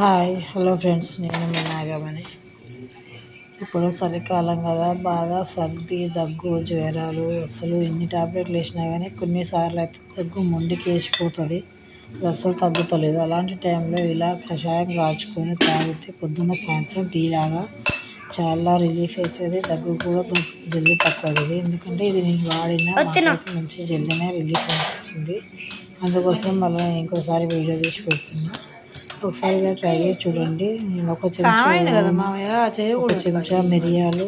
Hi hello friends నేను మీ నాగమని ఇప్పుడు చలికాలం కదా బాగా సర్ది దగ్గు జ్వరాలు అసలు ఎన్ని టాబ్లెట్లు వేసినా కానీ కొన్నిసార్లు అయితే దగ్గు మొండికి వేసిపోతుంది. అది అసలు తగ్గుతలేదు. అలాంటి టైంలో ఇలా కషాయం కాచుకొని తాగితే పొద్దున్న సాయంత్రం టీ లాగా చాలా రిలీఫ్ అవుతుంది. దగ్గు కూడా జల్దీ తక్కువ ఎందుకంటే ఇది నేను వాడిన మంచి జల్దీనే రిలీఫ్ అనిపించింది. అందుకోసం మళ్ళీ ఇంకోసారి వీడియో తీసి ఒకసారి ఇలా ట్రై చేసి చూడండి. నేను ఒక చెంచా ఒక చెంచా మిరియాలు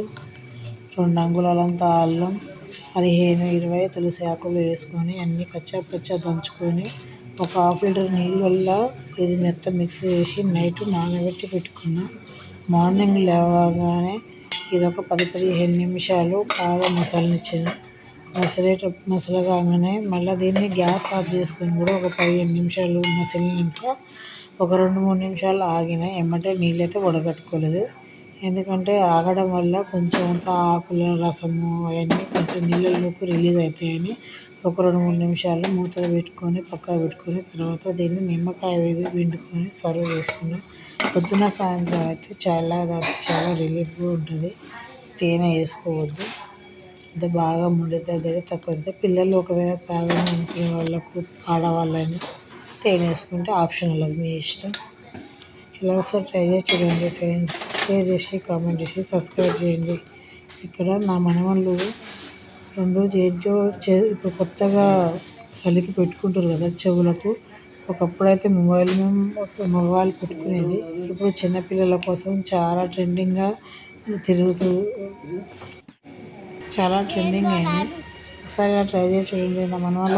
రెండు అంగుళాలంత అల్లం పదిహేను ఇరవై తులసి ఆకులు వేసుకొని అన్నీ కచ్చా పచ్చా దంచుకొని ఒక హాఫ్ లీటర్ నీళ్ళల్లో ఇది మెత్త మిక్స్ చేసి నైట్ నానబెట్టి పెట్టుకున్నా. మార్నింగ్ లేవగానే ఇది ఒక పది పదిహేను నిమిషాలు బాగా మసాలనిచ్చిన మసలేట మసలగానే మళ్ళీ దీన్ని గ్యాస్ ఆఫ్ చేసుకొని కూడా ఒక పదిహేను నిమిషాలు మసిలినాక ఒక రెండు మూడు నిమిషాలు ఆగిన ఎమ్మటే నీళ్ళైతే వడగట్టుకోలేదు ఎందుకంటే ఆగడం వల్ల కొంచెం అంత ఆకుల రసము అవన్నీ కొంచెం నీళ్ళలోకి రిలీజ్ అవుతాయని ఒక రెండు మూడు నిమిషాలు మూతలు పెట్టుకొని పక్కకు పెట్టుకొని తర్వాత దీన్ని నిమ్మకాయ వేవి పిండుకొని సర్వ్ చేసుకున్నాం. పొద్దున సాయంత్రం అయితే చాలా చాలా రిలీఫ్గా ఉంటుంది. తేనె వేసుకోవద్దు. అంత బాగా ముడి దగ్గర తక్కువ పిల్లలు ఒకవేళ తాగని అనుకునే వాళ్ళకు ఆడవాళ్ళైనా తేనె వేసుకుంటే ఆప్షనల్ అది మీ ఇష్టం. ఇలా ఒకసారి ట్రై చేసి చూడండి ఫ్రెండ్స్. షేర్ చేసి కామెంట్ చేసి సబ్స్క్రైబ్ చేయండి. ఇక్కడ నా మనవాళ్ళు రెండు ఏంటో ఇప్పుడు కొత్తగా చలికి పెట్టుకుంటారు కదా చెవులకు. ఒకప్పుడైతే మొబైల్ మొబైల్ పెట్టుకునేది. ఇప్పుడు చిన్నపిల్లల కోసం చాలా ట్రెండింగ్గా తిరుగుతూ చాలా ట్రెండింగ్ అయింది. ఒకసారి ట్రై చేసి చూడండి. నా మనవాళ్ళు